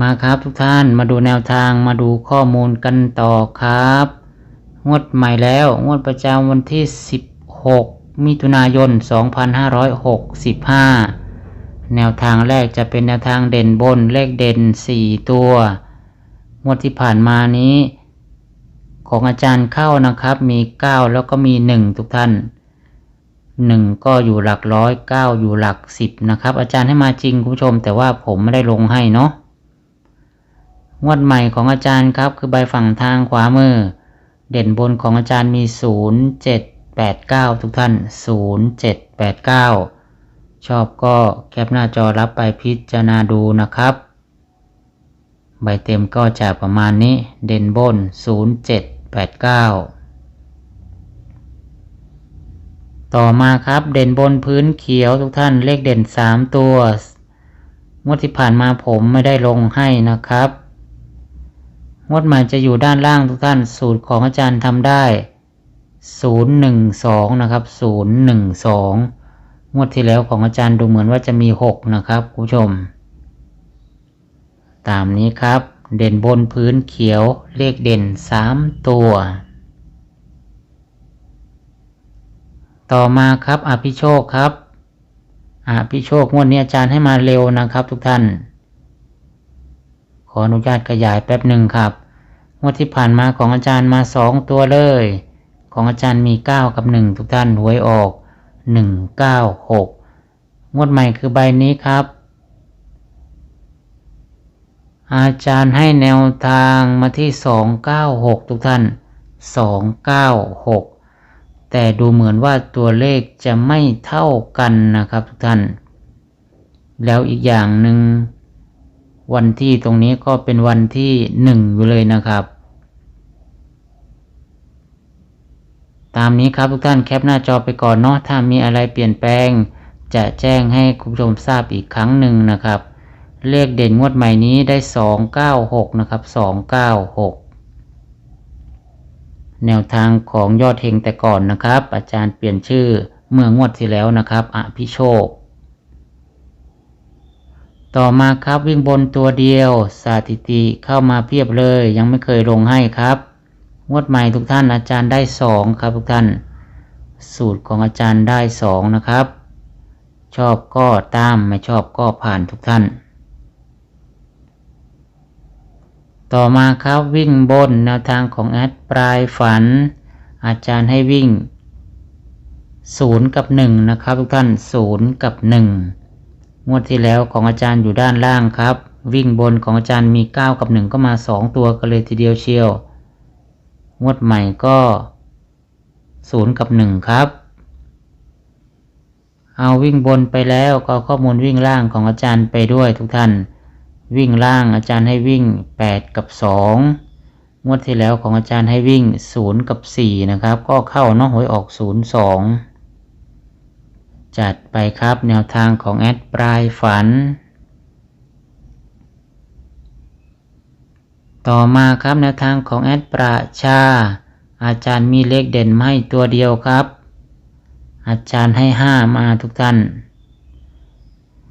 มาครับทุกท่านมาดูแนวทางมาดูข้อมูลกันต่อครับ งวดใหม่แล้วงวดประจำวันที่ 16 มิถุนายน 2565 แนวทางแรกจะเป็นแนวทางเด่นบนเลขเด่น 4 ตัว งวดที่ผ่านมานี้ ของอาจารย์เข้านะครับมี 9 แล้วก็มี 1 ทุกท่าน 1 ก็อยู่หลักร้อย9อยู่หลัก 10 นะครับ อาจารย์ให้มาจริงคุณผู้ชม แต่ว่าผมไม่ได้ลงให้เนาะ งวดใหม่ของอาจารย์ครับ คือใบฝั่งทางขวามือ เด่นบนของอาจารย์มี 0 7 8 9 ทุกท่าน 0 7 8 9 ชอบก็แคปหน้าจอรับไปพิจารณาดูนะครับ ใบเต็มก็จะประมาณนี้ เด่นบน 0 7 8 9ต่อมาครับเด่นบนพื้นเขียวทุกท่านเลขเด่น 3 ตัวงวดที่ผ่านมาผมไม่ได้ลงให้นะครับ งวดใหม่จะอยู่ด้านล่างทุกท่านสูตรของอาจารย์ทำได้ 012 นะครับ 012 งวดที่แล้วของอาจารย์ดูเหมือนว่าจะมี 6 นะครับคุณผู้ชม ตามนี้ครับ เด่นบนพื้นเขียวเลขเด่น 3 ตัว ต่อมาครับอภิโชคครับอภิโชคงวดนี้อาจารย์ให้มาเร็วนะครับทุกท่าน ออนุญาตขยายแป๊บหนึ่งครับงวดที่ผ่านมาของอาจารย์มาสองตัวเลย ของอาจารย์มี 9 กับ 1 ทุกท่านหวยออก 196 งวดใหม่คือใบนี้ครับ อาจารย์ให้แนวทางมาที่ 296 ทุกท่าน 296 แต่ดูเหมือนว่าตัวเลขจะไม่เท่ากันนะครับทุกท่าน แล้วอีกอย่างหนึ่ง วันที่ตรงนี้ก็เป็นวันที่หนึ่งอยู่เลยนะครับ ตามนี้ครับทุกท่านแคปหน้าจอไปก่อนเนาะถ้ามีอะไรเปลี่ยนแปลง จะแจ้งให้คุณผู้ชมทราบอีกครั้งหนึ่งนะครับ เลขเด่นงวดใหม่นี้ได้ 296 นะครับ 296 แนวทางของยอดเฮงแต่ก่อนนะครับ อาจารย์เปลี่ยนชื่อเมื่องวดที่แล้วนะครับอภิโชค ต่อมาครับวิ่งบนตัวเดียวสถิติเข้ามาเพียบเลย ยังไม่เคยลงให้ครับงวดใหม่ทุกท่านอาจารย์ได้สองครับทุกท่าน สูตรของอาจารย์ได้สองนะครับ ชอบก็ตามไม่ชอบก็ผ่านทุกท่าน ต่อมาครับวิ่งบนแนวทางของแอดปลายฝัน อาจารย์ให้วิ่งศูนย์กับหนึ่งนะครับทุกท่านศูนย์กับหนึ่ งวดที่แล้วของอาจารย์อยู่ด้านล่างครับ วิ่งบนของอาจารย์มี 9 กับ 1 ก็มา 2 ตัวกันเลยทีเดียวเชียว งวดใหม่ก็ 0 กับ 1 ครับ เอาวิ่งบนไปแล้วก็ข้อมูลวิ่งล่างของอาจารย์ไปด้วยทุกท่าน วิ่งล่างอาจารย์ให้วิ่ง 8 กับ 2งวดที่แล้วของอาจารย์ให้วิ่ง 0 กับ 4 นะครับ ก็เข้าเนาะหวยออก 0 2 จัดไปครับแนวทางของแอดปลายฝัน ต่อมาครับแนวทางของแอดประชา อาจารย์มีเลขเด่นมาให้ตัวเดียวครับ อาจารย์ให้ห้ามาทุกท่าน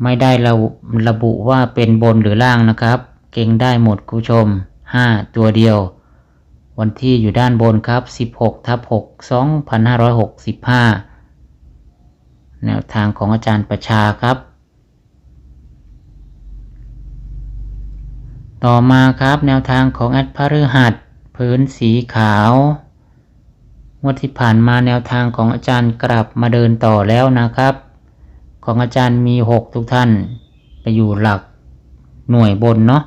ไม่ได้ระบุระบุว่าเป็นบนหรือล่างนะครับ เก่งได้หมดคุณผู้ชม5ตัวเดียว วันที่อยู่ด้านบนครับ 16ทับ6 2565 แนวทางของอาจารย์ประชาครับ ต่อมาครับแนวทางของแอดพฤหัสพื้นสีขาวงวดที่ผ่านมาแนวทางของอาจารย์กลับมาเดินต่อแล้วนะครับ ของอาจารย์มี 6 ทุกท่าน ไปอยู่หลักหน่วยบนเนาะ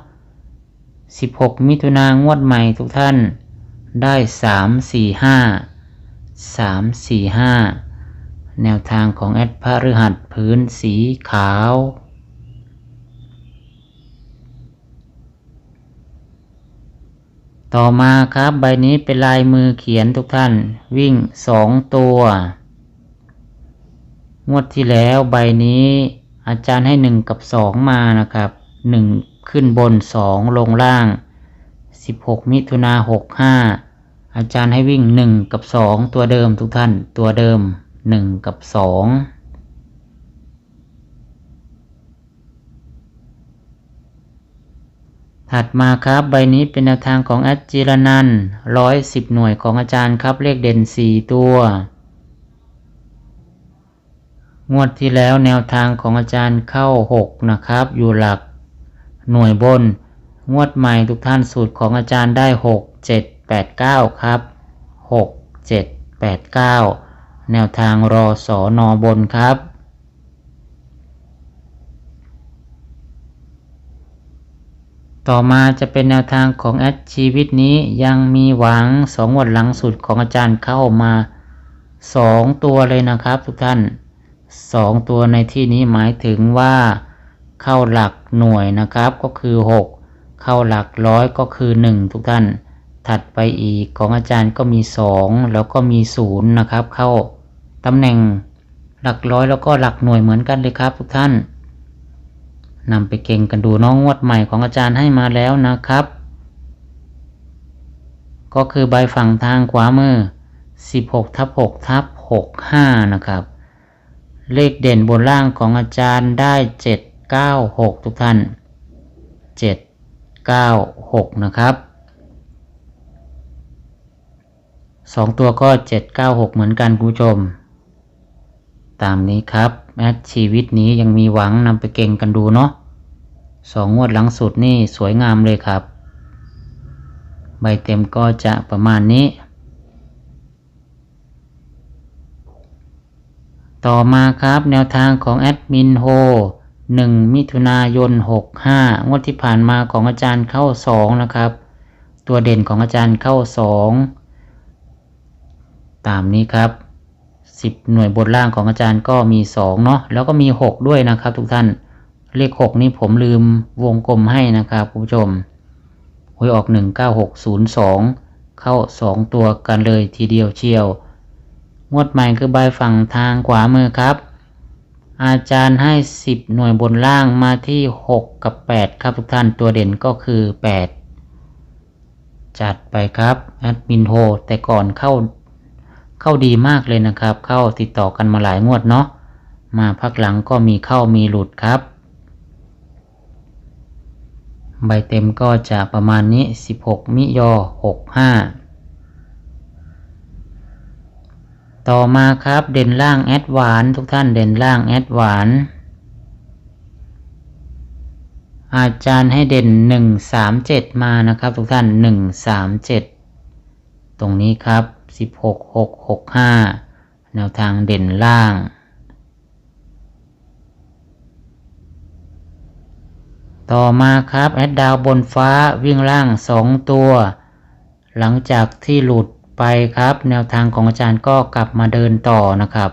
16 มิถุนางวดใหม่ทุกท่านได้ 3 4 5 3 4 5 แนวทางของแอดพระฤหัสพื้นสีขาวตต่อมาครับใบนี้เป็นลายมือเขียนทุกท่านวิ่งสองตัว งวดที่แล้วใบนี้อาจารย์ให้หนึ่งกับสองมานะครับหนึ่งขึ้นบนสองลงล่างสิบหกมิถุนาหกห้าอาจารย์ให้วิ่งหนึ่งกับสองตัวเดิมทุกท่านตัวเดิม หนึ่งกับสองถัดมาครับใบนี้เป็นแนวทางของแอดจิรนันร้อยสิบหน่วยของอาจารย์ครับเลขเด่นสี่ตัว งวดที่แล้วแนวทางของอาจารย์เข้าหกนะครับ อยู่หลักหน่วยบน งวดใหม่ทุกท่านสูตรของอาจารย์ได้หกเจ็ดแปดเก้าครับหกเจ็ดแปดเก้า แนวทางรอสอนอบนครับ ต่อมาจะเป็นแนวทางของแอดชีวิตนี้ยังมีหวังสองวันหลังสุดของอาจารย์เข้ามาสองตัวเลยนะครับทุกท่านสองตัวในที่นี้หมายถึงว่าเข้าหลักหน่วยนะครับก็คือ 6 เข้าหลักร้อยก็คือ 1 ทุกท่าน ถัดไปอีกของอาจารย์ก็มี 2 แล้วก็มี0นะครับเข้า ตำแหน่งหลักร้อยแล้วก็หลักหน่วยเหมือนกันเลยครับทุกท่านนำไปเก่งกันดูน้องงวดใหม่ของอาจารย์ให้มาแล้วนะครับ ก็คือใบฝั่งทางขวามือ 16ทับ6ทับ65 นะครับ เลขเด่นบนล่างของอาจารย์ได้ 7 9 6 ทุกท่าน 7 9 6 นะครับ 2 ตัวก็ 7 9 6 เหมือนกันคุณผู้ชม ตามนี้ครับแอดชีวิตนี้ยังมีหวังนำไปเก่งกันดูเนาะสองงวดหลังสุดนี่สวยงามเลยครับ ใบเต็มก็จะประมาณนี้ ต่อมาครับแนวทางของแอดมินโฮ1มิถุนายน65งวดที่ผ่านมาของอาจารย์เข้า2นะครับ ตัวเด่นของอาจารย์เข้า2ตามนี้ครับ 10 หน่วยบนล่างของอาจารย์ก็มี 2 เนาะแล้วก็มี 6 ด้วยนะครับ ทุกท่านเลข 6 นี่ผมลืมวงกลมให้นะครับคุณผู้ชมหวยออก 19602 เข้า 2 ตัวกันเลยทีเดียวเชียว งวดใหม่คือใบฝั่งทางขวามือครับ อาจารย์ให้ 10 หน่วยบนล่างมาที่ 6 กับ 8 ครับทุกท่านตัวเด่นก็คือ 8 จัดไปครับแอดมินโฮแต่ก่อนเข้า เข้าดีมากเลยนะครับ เข้าติดต่อกันมาหลายงวดเนาะมาพักหลังก็มีเข้ามีหลุดครับ ใบเต็มก็จะประมาณนี้ 16 มิยอ 65 ต่อมาครับเด่นล่างแอดหวานทุกท่านเด่นล่างแอดหวานอาจารย์ให้เด่น 137 มานะครับ ทุกท่าน 137 ตรงนี้ครับ 16665 แนวทางเด่นล่าง ต่อมาครับแอดดาวบนฟ้าวิ่งล่าง 2 ตัว หลังจากที่หลุดไปครับ แนวทางของอาจารย์ก็กลับมาเดินต่อนะครับ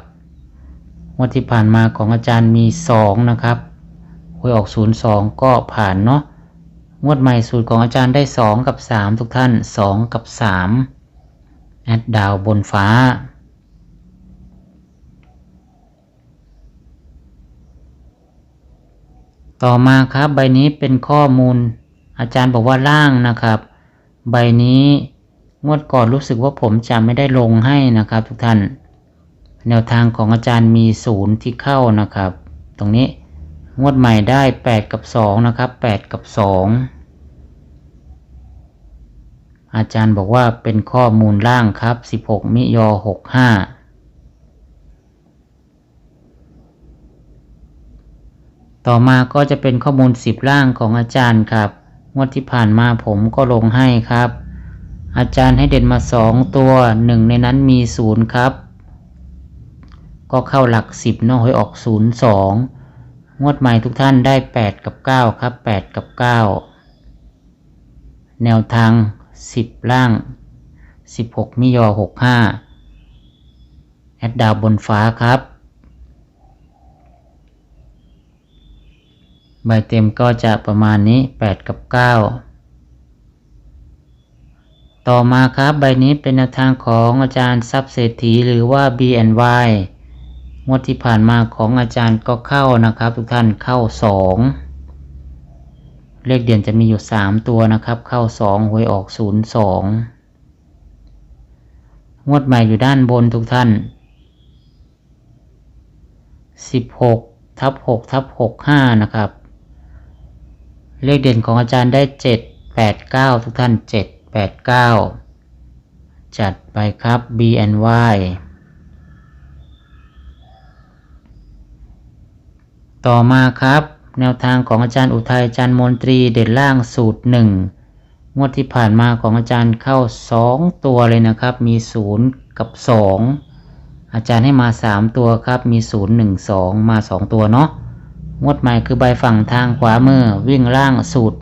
งวดที่ผ่านมาของอาจารย์มี 2 นะครับหวยออก 02 ก็ผ่านเนาะงวดใหม่สูตรของอาจารย์ได้ 2 กับ 3 ทุกท่าน 2 กับ 3 แอดดาวบนฟ้า ต่อมาครับใบนี้เป็นข้อมูล อาจารย์บอกว่าล่างนะครับ ใบนี้งวดก่อนรู้สึกว่าผมจะไม่ได้ลงให้นะครับ ทุกท่าน แนวทางของอาจารย์มีศูนย์ที่เข้านะครับ ตรงนี้งวดใหม่ได้ 8 กับ 2 นะครับ 8 กับ 2 อาจารย์บอกว่าเป็นข้อมูลล่างครับ 16 มิยอ 65 ต่อมาก็จะเป็นข้อมูล 10 ล่างของอาจารย์ครับ งวดที่ผ่านมาผมก็ลงให้ครับ อาจารย์ให้เด่นมา 2 ตัว 1 ในนั้นมี 0 ครับ ก็เข้าหลัก 10เนาะหวยออก 0 2 งวดใหม่ทุกท่านได้ 8 กับ 9 ครับ 8 กับ 9 แนวทาง 10ล่าง16มิยอ65แอดดาวบนฟ้าครับใบเต็มก็จะประมาณนี้ 8 กับ 9 ต่อมาครับใบนี้เป็นแนวทางของอาจารย์ทรัพย์เศรษฐีหรือว่า B&Y งวดที่ผ่านมาของอาจารย์ก็เข้านะครับ ทุกท่านเข้าสอง เลขเด่นจะมีอยู่ 3 ตัวนะครับ เข้า 2 หวยออก 0 2 งวดใหม่อยู่ด้านบนทุกท่าน 16 ทับ 6 ทับ 65 นะครับ เลขเด่นของอาจารย์ได้ 7 8 9 ทุกท่าน 7 8 9 จัดไปครับ BNY ต่อมาครับ แนวทางของอาจารย์อุทัยอาจารย์มนตรีเด่นล่างสูตรหนึ่งงวดที่ผ่านมาของอาจารย์เข้า2ตัวเลยนะครับ มี0กับ2อาจารย์ให้มา3ตัวครับ มี0 1 2มา2ตัวเนาะงวดใหม่คือใบฝั่งทางขวามือวิ่งล่างสูตร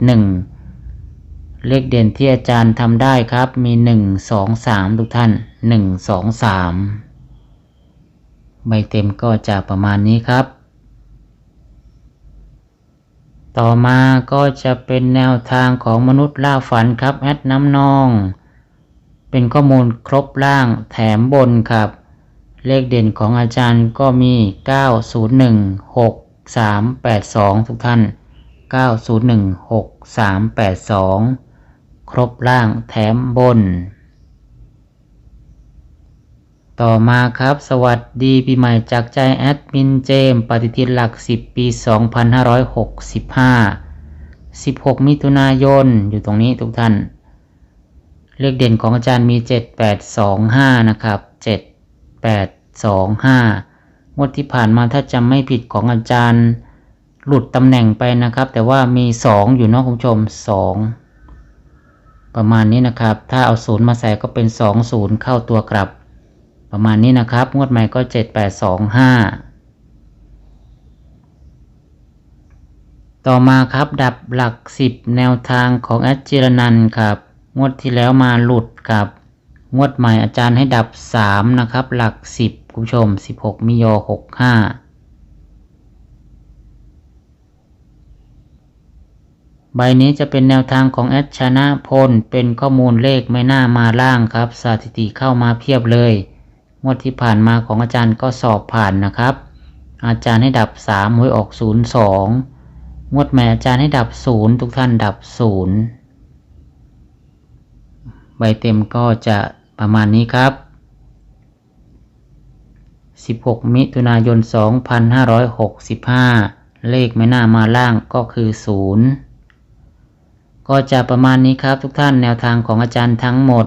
1เลขเด่นที่อาจารย์ทำได้ครับ มี1 2 3ทุกท่าน1 2 3ใบเต็มก็จะประมาณนี้ครับ ต่อมาก็จะเป็นแนวทางของมนุษย์ล่าฝันครับแอดน้ำนอง เป็นข้อมูลครบล่างแถมบนครับ เลขเด่นของอาจารย์ก็มี 901 6382 ทุกท่าน 901 6382 ครบล่างแถมบน ต่อมาครับ สวัสดีปีใหม่จากใจแอดมินเจม ปฏิทินหลัก 10 ปี 2565 16 มิถุนายน อยู่ตรงนี้ทุกท่าน เลขเด่นของอาจารย์มี 7825 นะครับ 7825 งวดที่ผ่านมาถ้าจำไม่ผิดของอาจารย์ หลุดตำแหน่งไปนะครับ แต่ว่ามี 2 อยู่เนาะคุณผู้ชม 2 ประมาณนี้นะครับ ถ้าเอาศูนย์มาใส่ก็เป็น 2 0 เข้าตัวกลับ ประมาณนี้นะครับ งวดใหม่ก็7825ต่อมาครับดับหลัก10แนวทางของแอดจิรนันครับ งวดที่แล้วมาหลุดกับงวดใหม่อาจารย์ให้ดับ3นะครับ หลัก10คุณผู้ชม16มิโย65ใบนี้จะเป็นแนวทางของแอดชนะพล เป็นข้อมูลเลขไม่น่ามาล่างครับ สถิติเข้ามาเพียบเลย งวดที่ผ่านมาของอาจารย์ก็สอบผ่านนะครับ อาจารย์ให้ดับ3หวยออก0 2งวดใหม่อาจารย์ให้ดับ0ทุกท่านดับ0ใบเต็มก็จะประมาณนี้ครับ 16 มิถุนายน 2565 เลขไม่น่ามาล่างก็คือ 0 ก็จะประมาณนี้ครับทุกท่านแนวทางของอาจารย์ทั้งหมด